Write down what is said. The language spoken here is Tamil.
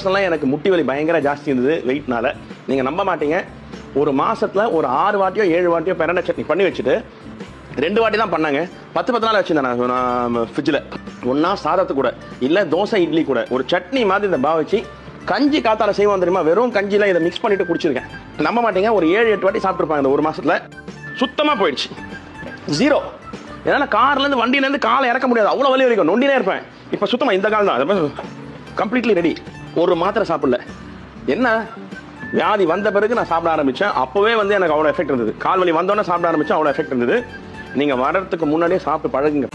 பர்சனலாக எனக்கு முட்டி வலி பயங்கர ஜாஸ்தி இருந்தது வெயிட்னால நீங்கள் நம்ப மாட்டீங்க. ஒரு மாதத்தில் ஒரு ஆறு வாட்டியோ ஏழு வாட்டியோ பெரண்டை சட்னி பண்ணி வச்சுட்டு ரெண்டு வாட்டி தான் பண்ணாங்க. பத்து பத்து நாள் வச்சுருந்தேன் நான். ஃப்ரிட்ஜில் ஒன்றா சாதத்து கூட. இல்லை தோசை இட்லி கூட. ஒரு சட்னி மாதிரி இந்த பா வச்சு கஞ்சி காத்தால செய்வோம் தெரியுமா? வெறும் கஞ்சியில் இதை மிக்ஸ் பண்ணிட்டு குடிச்சிருக்கேன். நம்ப மாட்டீங்க. ஒரு ஏழு எட்டு வாட்டி சாப்பிட்ருப்பாங்க இந்த ஒரு மாதத்தில் சுத்தமாக போயிடுச்சு. ஜீரோ ஏன்னா கார்லேருந்து வண்டியிலேருந்து காலை இறக்க முடியாது. அவ்வளோ வலி வரைக்கும். நொண்டினே இருப்பேன். இப்போ சுத்தமாக இந்த கால் தான். கம்ப்ளீட்லி ரெடி ஒரு மாத்திரை சாப்பிடல. என்ன? வியாதி வந்த பிறகு நான் சாப்பிட ஆரம்பித்தேன் அப்போவே வந்து எனக்கு அவ்வளோ எஃபெக்ட் இருந்தது. கால் வலி வந்தோடனே சாப்பிட ஆரம்பித்தேன் அவ்வளோ எஃபெக்ட் இருந்தது. நீங்கள் வர்றதுக்கு முன்னாடியே சாப்பிட்டு பழகுங்க.